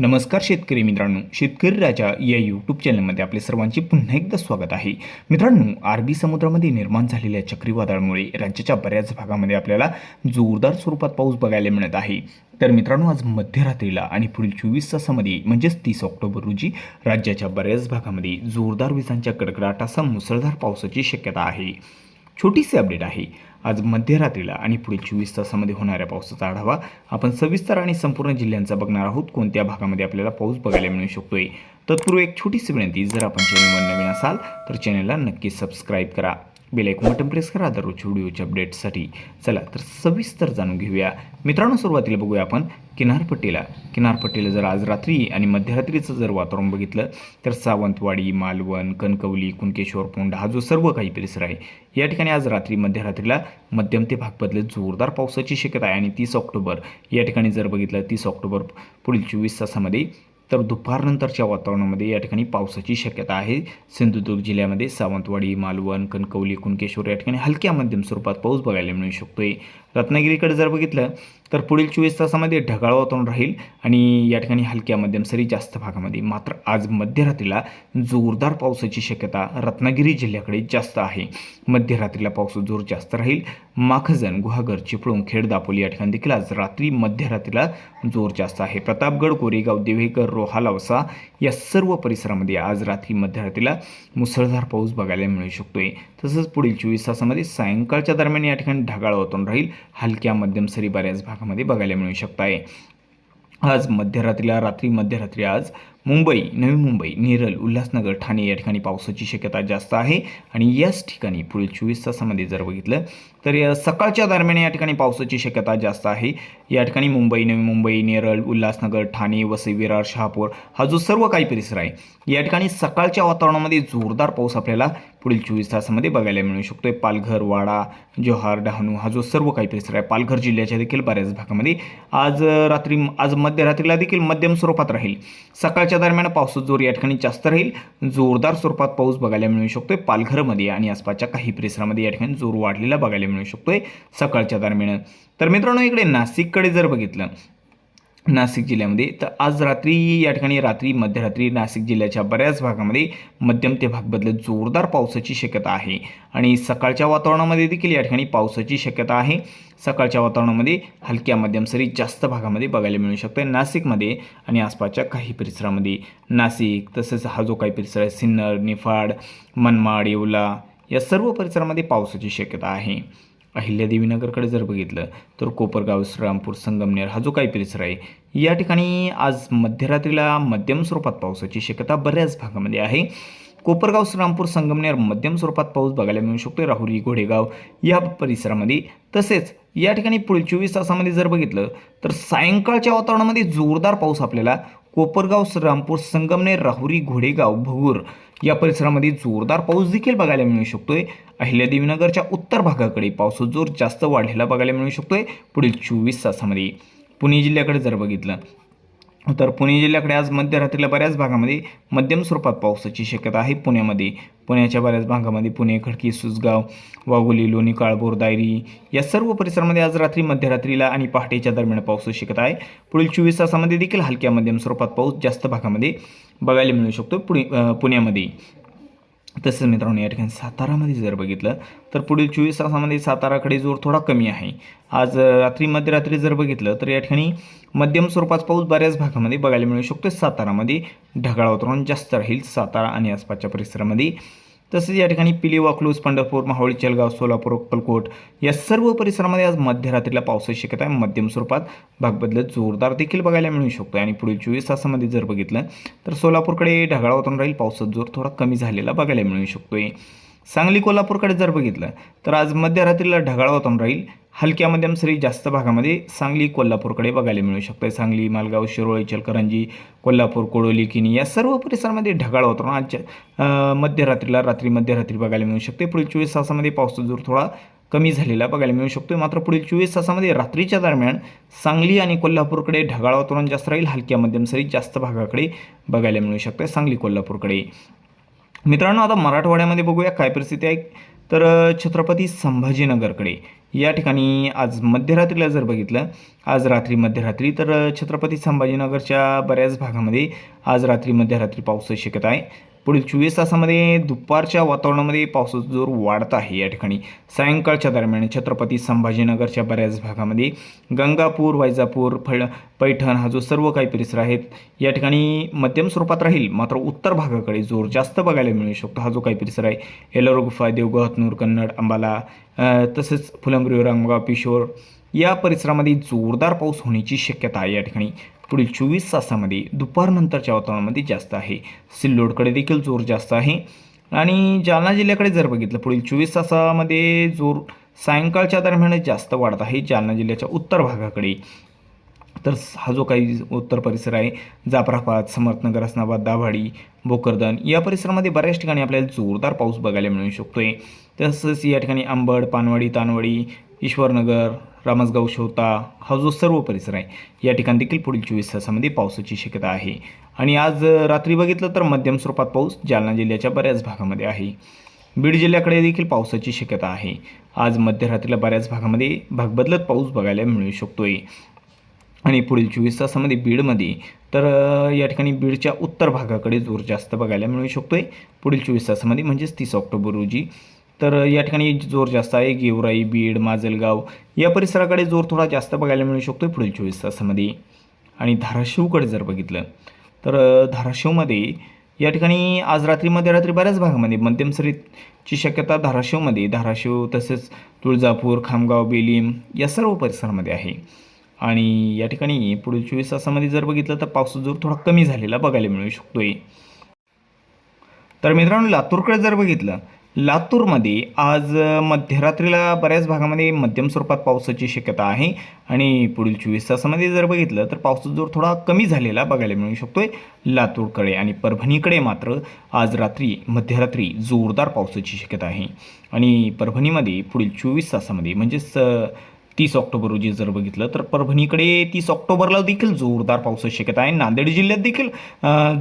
नमस्कार शेतकरी मित्रांनो शेतकरी राजा या यूट्यूब चॅनलमध्ये आपले सर्वांचे पुन्हा एकदा स्वागत आहे. मित्रांनो अरबी समुद्रामध्ये निर्माण झालेल्या चक्रीवादळामुळे राज्याच्या बऱ्याच भागामध्ये आपल्याला जोरदार स्वरूपात पाऊस बघायला मिळत आहे. तर मित्रांनो आज मध्यरात्रीला आणि पुढील चोवीस तासामध्ये म्हणजेच तीस ऑक्टोबर रोजी राज्याच्या बऱ्याच भागामध्ये जोरदार विजांच्या कडकडाटासह मुसळधार पावसाची शक्यता आहे. छोटीशी अपडेट आहे. आज मध्यरात्रीला आणि पुढील चोवीस तासामध्ये होणाऱ्या पावसाचा आढावा आपण सविस्तर आणि संपूर्ण जिल्ह्यांचा बघणार आहोत. कोणत्या भागामध्ये आपल्याला पाऊस बघायला मिळू शकतोय? तत्पूर्वी एक छोटीशी विनंती जर आपण चॅनलवर नवीन असाल तर चॅनलला नक्की सबस्क्राईब करा. बेलायकॉन बटन प्रेस करा. दररोज व्हिडिओच्या अपडेट्ससाठी चला तर सविस्तर जाणून घेऊया. मित्रांनो सुरुवातीला बघूया आपण किनारपट्टीला. किनारपट्टीला जर आज रात्री आणि मध्यरात्रीचं जर वातावरण बघितलं तर सावंतवाडी मालवण कणकवली कुणकेश्वर पोंड हा जो सर्व काही परिसर आहे या ठिकाणी आज रात्री मध्यरात्रीला मध्यम ते भाग बदलत जोरदार पावसाची शक्यता आहे. आणि तीस ऑक्टोबर या ठिकाणी जर बघितलं तीस ऑक्टोबर पुढील चोवीस तासामध्ये तर दुपारनंतरच्या वातावरणामध्ये या ठिकाणी पावसाची शक्यता आहे. सिंधुदुर्ग जिल्ह्यामध्ये सावंतवाडी मालवण कणकवली कुणकेश्वर या ठिकाणी हलक्या मध्यम स्वरूपात पाऊस बघायला मिळू शकतोय. रत्नागिरीकडे जर बघितलं तर पुढील चोवीस तासामध्ये ढगाळ वातावरण राहील आणि या ठिकाणी हलक्या मध्यम सरी जास्त भागामध्ये. मात्र आज मध्यरात्रीला जोरदार पावसाची शक्यता रत्नागिरी जिल्ह्याकडे जास्त आहे. मध्यरात्रीला पावसाचा जोर जास्त राहील. माखजन गुहागर चिपळूण खेड दापोली या ठिकाणी देखील आज रात्री मध्यरात्रीला जोर जास्त आहे. प्रतापगड कोरेगाव देवेकर रोहा लावसा या सर्व परिसरामध्ये आज रात्री मध्यरात्रीला मुसळधार पाऊस बघायला मिळू शकतोय. तसंच पुढील चोवीस तासामध्ये सायंकाळच्या दरम्यान या ठिकाणी ढगाळ वातावरण राहील. हलक्या मध्यम सरी बऱ्याच भागामध्ये बघायला मिळू शकत आहे आज मध्यरात्रीला रात्री मध्यरात्री आज मुंबई नवी मुंबई नेरल उल्हासनगर ठाणे या ठिकाणी पावसाची शक्यता जास्त आहे. आणि याच ठिकाणी पुढील चोवीस तासामध्ये जर बघितलं तर सकाळच्या दरम्यान या ठिकाणी पावसाची शक्यता जास्त आहे. या ठिकाणी मुंबई नवी मुंबई नेरळ उल्हासनगर ठाणे वसई विरार शहापूर हा जो सर्व काही परिसर आहे या ठिकाणी सकाळच्या वातावरणामध्ये जोरदार पाऊस आपल्याला पुढील चोवीस तासामध्ये बघायला मिळू शकतोय. पालघर वाडा जोहार डहाणू हा जो सर्व काही परिसर आहे पालघर जिल्ह्याच्या देखील बऱ्याच भागामध्ये. आज रात्री आज मध्यरात्रीला देखील मध्यम स्वरूपात राहील. सकाळच्या दरम्यान पावसाचा जोर या ठिकाणी जास्त राहील. जोरदार स्वरूपात पाऊस बघायला मिळू शकतोय पालघरमध्ये आणि आसपासच्या काही परिसरामध्ये या ठिकाणी जोर वाढलेला बघायला मिळू शकतोय सकाळच्या दरम्यान. तर मित्रांनो इकडे नाशिककडे जर बघितलं नाशिक जिल्ह्यामध्ये. तर आज रात्री या ठिकाणी रात्री मध्यरात्री नाशिक जिल्ह्याच्या बऱ्याच भागामध्ये मध्यम ते भाग बदलत जोरदार पावसाची शक्यता आहे. आणि सकाळच्या वातावरणामध्ये देखील या ठिकाणी पावसाची शक्यता आहे. सकाळच्या वातावरणामध्ये हलक्या मध्यम सरी जास्त भागामध्ये बघायला मिळू शकते नाशिकमध्ये आणि आसपासच्या काही परिसरामध्ये. नाशिक तसेच हा जो काही परिसर आहे सिन्नर निफाड मनमाड येवला या सर्व परिसरामध्ये पावसाची शक्यता आहे. अहिल्यादेवीनगरकडे जर बघितलं तर कोपरगाव श्रीरामपूर संगमनेर हा जो काही परिसर आहे या ठिकाणी आज मध्यरात्रीला मध्यम स्वरूपात पावसाची शक्यता बऱ्याच भागामध्ये आहे. कोपरगाव श्रीरामपूर संगमनेर मध्यम स्वरूपात पाऊस बघायला मिळू शकतो राहुरी घोडेगाव या परिसरामध्ये. तसेच या ठिकाणी पुढील चोवीस तासामध्ये जर बघितलं तर सायंकाळच्या वातावरणामध्ये जोरदार पाऊस आपल्याला कोपरगाव श्रीरामपूर संगमनेर राहुरी घोडेगाव भगूर या परिसरामध्ये जोरदार पाऊस देखील बघायला मिळू शकतोय. अहिल्यादेवीनगरच्या उत्तर भागाकडे पावसाचा जोर जास्त वाढलेला बघायला मिळू शकतोय पुढील चोवीस तासामध्ये. पुणे जिल्ह्याकडे जर बघितलं तर पुणे जिल्ह्याकडे आज मध्यरात्रीला बऱ्याच भागामध्ये मध्यम स्वरूपात पावसाची शक्यता आहे पुण्यामध्ये. पुण्याच्या बऱ्याच भागामध्ये पुणे खडकी सुसगाव वाघोली लोणी काळभोर दायरी या सर्व परिसरामध्ये आज रात्री मध्यरात्रीला आणि पहाटेच्या दरम्यान पावसाची शक्यता आहे. पुढील चोवीस तासामध्ये देखील हलक्या मध्यम स्वरूपात पाऊस जास्त भागामध्ये बघायला मिळू शकतो पुणे पुण्यामध्ये. तसंच मित्रांनो या ठिकाणी सातारामध्ये जर बघितलं तर पुढील चोवीस तासामध्ये साताराकडे जोर थोडा कमी आहे. आज रात्री मध्यरात्री जर बघितलं तर या ठिकाणी मध्यम स्वरूपात पाऊस बऱ्याच भागामध्ये बघायला मिळू शकतो सातारामध्ये ढगाळ वातावरण जास्त राहील. सातारा आणि आसपासच्या परिसरामध्ये तसेच या ठिकाणी पिली वाकलूस पंढरपूर माहुळी चलगाव सोलापूर अक्कलकोट या सर्व परिसरामध्ये आज मध्यरात्रीला पावसाची शक्यता आहे. मध्यम स्वरूपात भागबदलत जोरदार देखील बघायला मिळू शकतो आणि पुढील चोवीस तासामध्ये जर बघितलं तर सोलापूरकडे ढगाळ वातावरण राहील. पावसाचा जोर थोडा कमी झालेला बघायला मिळू शकतोय. सांगली कोल्हापूरकडे जर बघितलं तर आज मध्यरात्रीला ढगाळ वातावरण राहील. हलक्या मध्यम सरी जास्त भागामध्ये सांगली कोल्हापूरकडे बघायला मिळू शकते सांगली मालगाव शिरोळ इचलकरंजी कोल्हापूर कोडोली किनी या सर्व परिसरामध्ये ढगाळ वातावरण आजच्या मध्यरात्रीला रात्री मध्यरात्री बघायला मिळू शकते पुढील चोवीस तासामध्ये पावसाचा जोर थोडा कमी झालेला बघायला मिळू शकतो मात्र पुढील चोवीस तासामध्ये रात्रीच्या दरम्यान सांगली आणि कोल्हापूरकडे ढगाळ वातावरण जास्त राहील. हलक्या मध्यम सरी जास्त भागाकडे बघायला मिळू शकते सांगली कोल्हापूरकडे. मित्रांनो आता मराठवाड्यामध्ये बघूया काय परिस्थिती आहे. तर छत्रपती संभाजीनगरकडे. या ठिकाणी आज मध्यरात्रीला जर बघितलं आज रात्री मध्यरात्री तर छत्रपती संभाजीनगरच्या बऱ्याच भागामध्ये आज रात्री मध्यरात्री पावसाची शक्यता आहे. पुढील चोवीस तासामध्ये दुपारच्या वातावरणामध्ये पावसाचा जोर वाढत आहे. या ठिकाणी सायंकाळच्या दरम्यान छत्रपती संभाजीनगरच्या बऱ्याच भागामध्ये गंगापूर वैजापूर फळ पैठण हा जो सर्व काही परिसर आहेत या ठिकाणी मध्यम स्वरूपात राहील. मात्र उत्तर भागाकडे जोर जास्त बघायला मिळू शकतो. हा जो काही परिसर आहे एलोरा गुफा देवगहतनूर कन्नड अंबाला तसेच फुलंब्री रामगाव पिशोर या परिसरामध्ये जोरदार पाऊस होण्याची शक्यता आहे. या ठिकाणी पुढील चोवीस तासामध्ये दुपारनंतरच्या वातावरणामध्ये जास्त आहे. सिल्लोडकडे देखील जोर जास्त आहे. आणि जालना जिल्ह्याकडे जर बघितलं पुढील चोवीस तासामध्ये जोर सायंकाळच्या दरम्यान जास्त वाढत आहे जालना जिल्ह्याच्या उत्तर भागाकडे. तर हा जो काही उत्तर परिसर आहे जाफराबाद समर्थनगर हसनाबाद दाभाडी भोकरदन या परिसरामध्ये बऱ्याच ठिकाणी आपल्याला जोरदार पाऊस बघायला मिळू शकतो आहे तसंच या ठिकाणी आंबड पानवाडी तानवाडी ईश्वरनगर रामसगाव शोता हा जो सर्व परिसर आहे. या ठिकाणी देखील पुढील चोवीस तासामध्ये पावसाची शक्यता आहे. आणि आज रात्री बघितलं तर मध्यम स्वरूपात पाऊस जालना जिल्ह्याच्या बऱ्याच भागामध्ये आहे. बीड जिल्ह्याकडे देखील पावसाची शक्यता आहे. आज मध्यरात्रीला बऱ्याच भागामध्ये भागबदलत पाऊस बघायला मिळू शकतोय. आणि पुढील चोवीस तासामध्ये बीडमध्ये तर या ठिकाणी बीडच्या उत्तर भागाकडे जोर जास्त बघायला मिळू शकतोय. पुढील चोवीस तासामध्ये म्हणजेच तीस ऑक्टोबर रोजी तर या ठिकाणी जोर जास्त आहे. गेवराई बीड माजलगाव या परिसराकडे जोर थोडा जास्त बघायला मिळू शकतो पुढील चोवीस तासामध्ये. आणि धाराशिवकडे जर बघितलं तर धाराशिवमध्ये या ठिकाणी आज रात्री मध्यरात्री बऱ्याच भागामध्ये मध्यम सरीची शक्यता धाराशिवमध्ये धाराशिव तसेच तुळजापूर खामगाव बेलीम या सर्व परिसरामध्ये आहे. आणि या ठिकाणी पुढील चोवीस तासामध्ये जर बघितलं तर पावसाचा जोर थोडा कमी झालेला बघायला मिळू शकतोय. तर मित्रांनो लातूरकडे जर बघितलं लातूरमध्ये आज मध्यरात्रीला बऱ्याच भागामध्ये मध्यम स्वरूपात पावसाची शक्यता आहे. आणि पुढील चोवीस तासामध्ये जर बघितलं तर पावसाचा जोर थोडा कमी झालेला बघायला मिळू शकतोय. लातूरकडे आणि परभणीकडे मात्र आज रात्री मध्यरात्री जोरदार पावसाची शक्यता आहे. आणि परभणीमध्ये पुढील चोवीस तासामध्ये म्हणजेच तीस ऑक्टोबर रोजी जर बघितलं तर परभणीकडे तीस ऑक्टोबरला देखील जोरदार पावसाची शक्यता आहे. नांदेड जिल्ह्यात देखील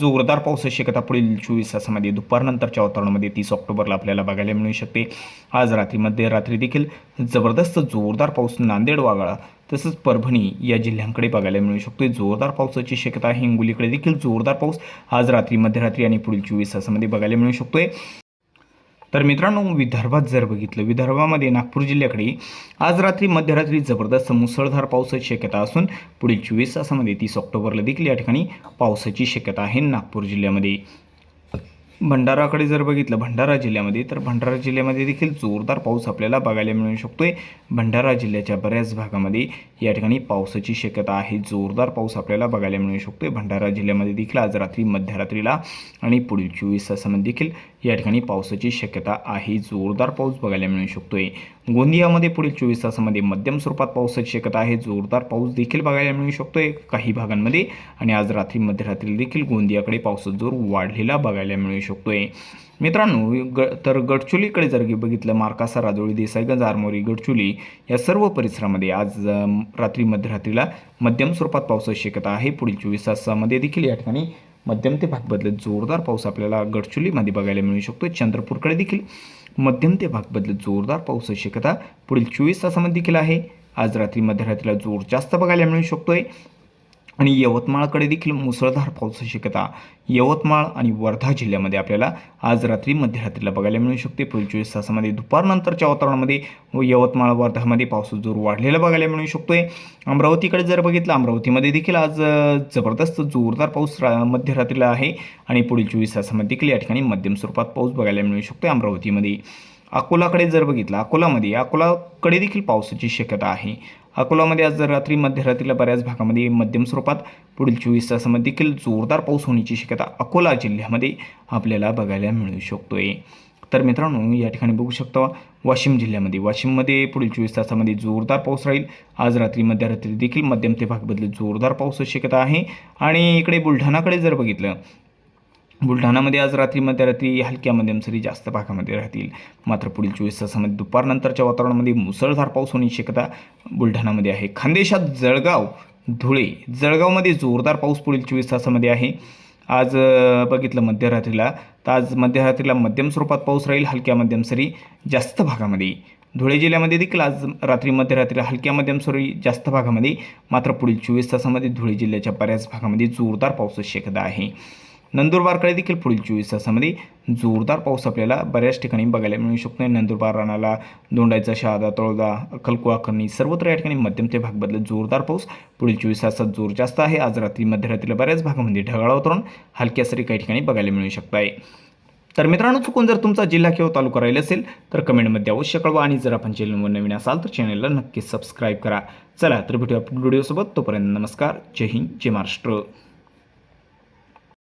जोरदार पावसाची शक्यता पुढील चोवीस तासामध्ये दुपारनंतरच्या वातावरणामध्ये तीस ऑक्टोबरला आपल्याला बघायला मिळू शकते. आज रात्रीमध्ये रात्री देखील जबरदस्त जोरदार पाऊस नांदेड वागळा तसंच परभणी या जिल्ह्यांकडे बघायला मिळू शकतो जोरदार पावसाची शक्यता आहे. हिंगोलीकडे देखील जोरदार पाऊस आज रात्री मध्यरात्री आणि पुढील चोवीस तासामध्ये बघायला मिळू शकतोय. तर मित्रांनो विदर्भात जर बघितलं विदर्भामध्ये नागपूर जिल्ह्याकडे आज रात्री मध्यरात्री जबरदस्त मुसळधार पावसाची शक्यता असून पुढील चोवीस तासामध्ये तीस ऑक्टोबरला देखील या ठिकाणी पावसाची शक्यता आहे नागपूर जिल्ह्यामध्ये. भंडाराकडे जर बघितलं भंडारा जिल्ह्यामध्ये तर भंडारा जिल्ह्यामध्ये देखील जोरदार पाऊस आपल्याला बघायला मिळू शकतोय. भंडारा जिल्ह्याच्या बऱ्याच भागामध्ये या ठिकाणी पावसाची शक्यता आहे जोरदार पाऊस आपल्याला बघायला मिळू शकतोय. भंडारा जिल्ह्यामध्ये देखील आज रात्री मध्यरात्रीला आणि पुढील चोवीस तासामध्ये देखील या ठिकाणी पावसाची शक्यता आहे. जोरदार पाऊस बघायला मिळू शकतो आहे गोंदियामध्ये पुढील चोवीस तासामध्ये मध्यम स्वरूपात पावसाची शक्यता आहे. जोरदार पाऊस देखील बघायला मिळू शकतो आहे काही भागांमध्ये. आणि आज रात्री मध्यरात्री देखील गोंदियाकडे पावसाचा जोर वाढलेला बघायला मिळू शकतो आहे मित्रांनो ग तर गडचोलीकडे जर बघितलं मार्कासा राजोळी देसाईगंज आरमोरी गडचोली या सर्व परिसरामध्ये आज रात्री मध्यरात्रीला मध्यम स्वरूपात पावसाची शक्यता आहे. पुढील चोवीस तासामध्ये देखील या ठिकाणी मध्यम ते भाग बदलत जोरदार पाऊस आपल्याला गडचुलीमध्ये बघायला मिळू शकतो चंद्रपूरकडे देखील मध्यम ते भाग बदलत जोरदार पावसाची शक्यता पुढील चोवीस तासामध्ये देखील आहे. आज रात्री मध्यरात्रीला जोर जास्त बघायला मिळू शकतोय. आणि यवतमाळकडे देखील मुसळधार पावसाची शक्यता यवतमाळ आणि वर्धा जिल्ह्यामध्ये आपल्याला आज रात्री मध्यरात्रीला बघायला मिळू शकते. पुढील चोवीस तासामध्ये दुपारनंतरच्या वातावरणामध्ये व यवतमाळ वर्धामध्ये पावसाचा जोर वाढलेला बघायला मिळू शकतोय. अमरावतीकडे जर बघितलं अमरावतीमध्ये देखील आज जबरदस्त जोरदार पाऊस रा मध्यरात्रीला आहे. आणि पुढील चोवीस तासामध्ये देखील या ठिकाणी मध्यम स्वरूपात पाऊस बघायला मिळू शकतो अमरावतीमध्ये. अकोलाकडे जर बघितलं अकोलामध्ये अकोलाकडे देखील पावसाची शक्यता आहे. अकोलामध्ये आज जर रात्री मध्यरात्रीला बऱ्याच भागामध्ये मध्यम स्वरूपात पुढील चोवीस तासामध्ये देखील जोरदार पाऊस होण्याची शक्यता अकोला जिल्ह्यामध्ये आपल्याला बघायला मिळू शकतोय. तर मित्रांनो या ठिकाणी बघू शकता वाशिम जिल्ह्यामध्ये वाशिममध्ये पुढील चोवीस तासामध्ये जोरदार पाऊस राहील. आज रात्री मध्यरात्री देखील मध्यम ते भाग बदलत जोरदार पावसाची शक्यता आहे. आणि इकडे बुलढाणाकडे जर बघितलं बुलढाणामध्ये आज रात्री मध्यरात्री हलक्या मध्यम सरी जास्त भागामध्ये राहतील. मात्र पुढील चोवीस तासामध्ये दुपारनंतरच्या वातावरणामध्ये मुसळधार पाऊस होण्याची शक्यता बुलढाणामध्ये आहे. खानदेशात जळगाव धुळे जळगावमध्ये जोरदार पाऊस पुढील चोवीस तासामध्ये आहे. आज बघितलं मध्यरात्रीला तर आज मध्यरात्रीला मध्यम स्वरूपात पाऊस राहील हलक्या मध्यम सरी जास्त भागामध्ये. धुळे जिल्ह्यामध्ये देखील आज रात्री मध्यरात्रीला हलक्या मध्यम स्वरूपी जास्त भागामध्ये मात्र पुढील चोवीस तासामध्ये धुळे जिल्ह्याच्या बऱ्याच भागामध्ये जोरदार पाऊस शक्यता आहे. नंदुरबारकडे देखील पुढील चोवीस तासामध्ये जोरदार पाऊस आपल्याला बऱ्याच ठिकाणी बघायला मिळू शकतो. नंदुरबार राणाला दोंडायचा शहादा तळोदा अक्कलकुवा करणी सर्वत्र या ठिकाणी मध्यम ते भाग बदलत जोरदार पाऊस. पुढील चोवीस तासात जोर जास्त आहे. आज रात्री मध्यरात्रीला बऱ्याच भागामध्ये ढगाळ वातावरण हलक्या सरी काही ठिकाणी बघायला मिळू शकत आहे तर मित्रांनो चुकून जर तुमचा जिल्हा किंवा तालुका राहिला असेल तर कमेंटमध्ये अवश्य कळवा आणि जर आपण चॅनलवर नवीन असाल तर चॅनलला नक्की सबस्क्राईब करा. चला तर भेटूया पुढील व्हिडिओसोबत तोपर्यंत नमस्कार. जय हिंद जय महाराष्ट्र.